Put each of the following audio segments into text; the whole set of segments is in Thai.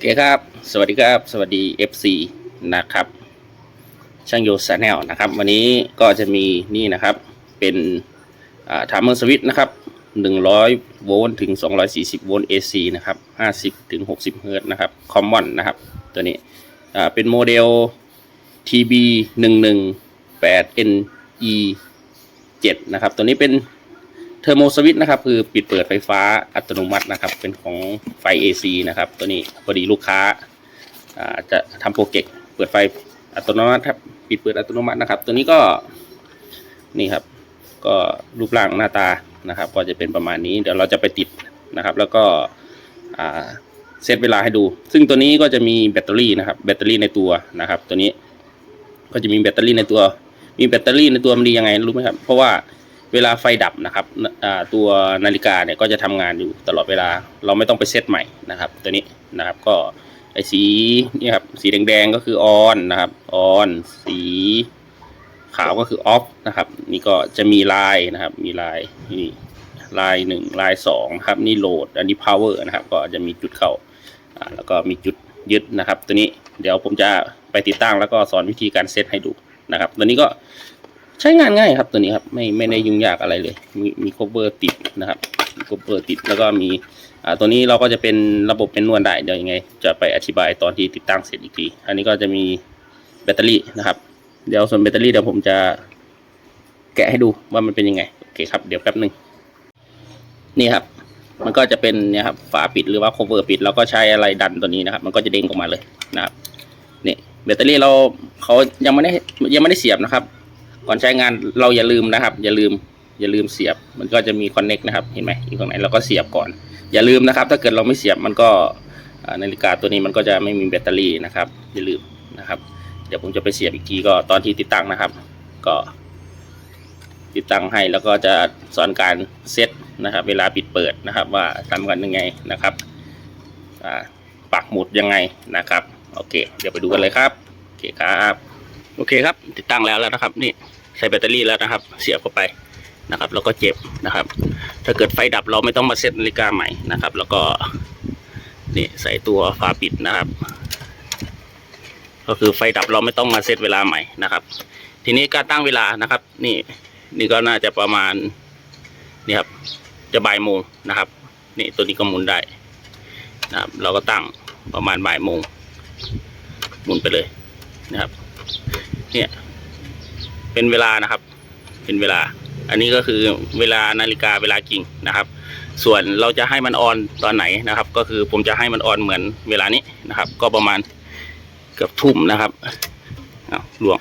เคครับ สวัสดีครับ สวัสดี FC นะครับ ช่างโยสแนลนะครับ วันนี้ก็จะมีนี่นะครับ เป็นทามเมอร์สวิตนะครับ 100 โวลต์ถึง 240 โวลต์ AC นะครับ 50 ถึง 60 เฮิรต์นะครับ คอมมอนนะครับ ตัวนี้เป็นโมเดล TB 118 NE 7นะครับ ตัวนี้เป็น เทอร์โมสวิตช์นะครับคือปิดเปิดไฟฟ้าอัตโนมัตินะครับ เป็นของไฟ AC นะครับ ตัวนี้พอดีลูกค้าอาจะทำโปรเจกต์เปิดไฟอัตโนมัติครับปิดเปิดอัตโนมัตินะครับ ตัวนี้ก็นี่ครับ ก็รูปร่างหน้าตานะครับ ก็จะเป็นประมาณนี้ เดี๋ยวเราจะไปติดนะครับ แล้วก็เซตเวลาให้ดู ซึ่งตัวนี้ก็จะมีแบตเตอรี่นะครับ แบตเตอรี่ในตัวนะครับ ตัวนี้ก็จะมีแบตเตอรี่ในตัว มีแบตเตอรี่ในตัวมันดียังไงรู้ไหมครับ เพราะว่า เวลาไฟดับนะครับตัวนาฬิกาเนี่ยก็จะทำงานอยู่ตลอดเวลาเราไม่ต้องไปเซตใหม่นะครับ ตัวนี้นะครับก็ไอสีนี่ครับสีแดงๆก็คือออนนะครับออนสีขาวก็คือออฟนะครับ นี่ก็จะมีลายนะครับ มีลายนี่ลายหนึ่งลายสองครับนี่โหลดอันนี้ power นะครับ ก็จะมีจุดเข้าแล้วก็มีจุดยึดนะครับ ตัวนี้เดี๋ยวผมจะไปติดตั้งแล้วก็สอนวิธีการเซตให้ดูนะครับ ตัวนี้ก็ ใช้งานง่ายครับตัวนี้ครับไม่ไม่ได้ยุ่งยากอะไรเลย มีมีคเวอร์ติดนะครับมีคเวอร์ติดแล้วก็มีอ่าตัวนี้เราก็จะเป็นระบบเป็นนวลได้เดี๋ยวยังไง จะไปอธิบายตอนที่ติดตั้งเสร็จอีกที อันนี้ก็จะมีแบตเตอรี่นะครับ เดี๋ยวส่วนแบตเตอรี่เดี๋ยวผมจะแกะให้ดูว่ามันเป็นยังไงโอเคครับเดี๋ยวแป๊บหนึ่งนี่ครับ มันก็จะเป็นเนี่ยครับฝาปิดหรือว่า cover ปิดแล้วก็ใช้อะไรดันตัวนี้นะครับ มันก็จะเด้งออกมาเลยนะครับนี่แบตเตอรี่เราเขายังไม่ได้ยังไม่ได้เสียบนะครับ ก่อนใช้งานเราอย่าลืมนะครับ อย่าลืม อย่าลืมเสียบ มันก็จะมีคอนเน็กนะครับ เห็นไหมอยู่ตรงไหนเราก็เสียบก่อน อย่าลืมนะครับ ถ้าเกิดเราไม่เสียบมันก็นาฬิกาตัวนี้มันก็จะไม่มีแบตเตอรี่นะครับ อย่าลืมนะครับ เดี๋ยวผมจะไปเสียบอีกทีก็ตอนที่ติดตั้งนะครับ ก็ ติดตั้งให้แล้วก็จะสอนการเซตนะครับ เวลาปิดเปิดนะครับ ว่าทำกันยังไงนะครับปักหมุดยังไงนะครับ โอเค เดี๋ยวไปดูกันเลยครับ โอเคครับ โอเคครับ ติดตั้งแล้วแล้วนะครับ นี่ใส่แบตเตอรี่แล้วนะครับ เสียบเข้าไปนะครับ แล้วก็เจ็บนะครับ ถ้าเกิดไฟดับเราไม่ต้องมาเซตนาฬิกาใหม่นะครับ แล้วก็นี่ใส่ตัวฝาปิดนะครับ ก็คือไฟดับเราไม่ต้องมาเซตเวลาใหม่นะครับ ทีนี้การตั้งเวลานะครับ นี่นี่ก็น่าจะประมาณนี่ครับ จะบ่ายโมงนะครับ นี่ตัวนี้ก็หมุนได้นะครับ เราก็ตั้งประมาณบ่ายโมงหมุนไปเลยนะครับ เนี่ย เป็นเวลานะครับ เป็นเวลา อันนี้ก็คือเวลานาฬิกาเวลาจริงนะครับ ส่วนเราจะให้มันออนตอนไหนนะครับ ก็คือผมจะให้มันออนเหมือนเวลานี้นะครับ ก็ประมาณเกือบทุ่มนะครับเอาหลวง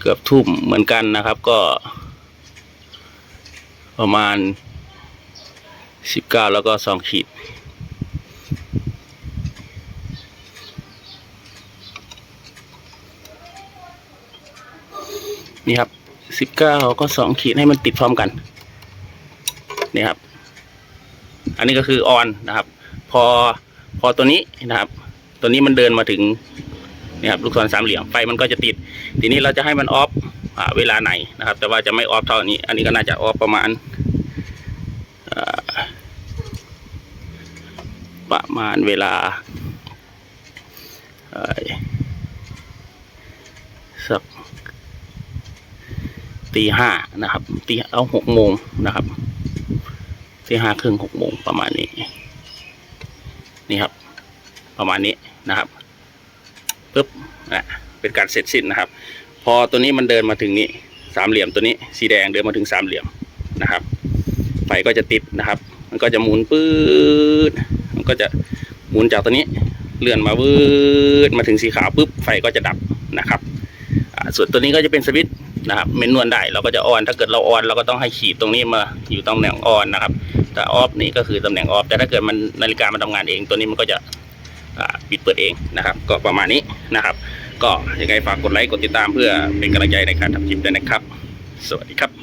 เกือบทุ่มเหมือนกันนะครับ ก็ ประมาณสิบเก้าแล้วก็สองขีด นี่ครับสิบเก้าก็สองขีดให้มันติดพร้อมกัน นี่ครับ อันนี้ก็คือออนนะครับ พอพอตัวนี้นะครับ ตัวนี้มันเดินมาถึงนี่ครับลูกศรสามเหลี่ยมไฟมันก็จะติด ทีนี้เราจะให้มันออฟเวลาไหนนะครับ แต่ว่าจะไม่ออฟเท่านี้ อันนี้ก็น่าจะออฟประมาณประมาณเวลาสัก ตีห้านะครับตีเอาหกโมงนะครับตีห้าครึ่งหกโมงประมาณนี้ นี่ครับ ประมาณนี้นะครับปึ๊บอะเป็นการเสร็จสิ้นนะครับ พอตัวนี้มันเดินมาถึงนี้สามเหลี่ยมตัวนี้ สีแดงเดินมาถึงสามเหลี่ยมนะครับไฟก็จะติดนะครับ มันก็จะหมุนปื๊ดมันก็จะหมุนจากตัวนี้เลื่อนมาปื๊ดมาถึงสีขาวปุ๊บไฟก็จะดับนะครับส่วนตัวนี้ก็จะเป็นสวิตช์ นะครับเมนนวลได้เราก็จะออน ถ้าเกิดเราออนเราก็ต้องให้ขีดตรงนี้มาอยู่ตำแหน่งออนนะครับแต่ออฟนี่ก็คือตำแหน่งออฟแต่ถ้าเกิดมันนาฬิกามันทำงานเองตัวนี้มันก็จะปิดเปิดเองนะครับ ก็ประมาณนี้นะครับ ก็ยังไงฝากกดไลค์กดติดตามเพื่อเป็นกำลังใจในการทำคลิปด้วยนะครับ สวัสดีครับ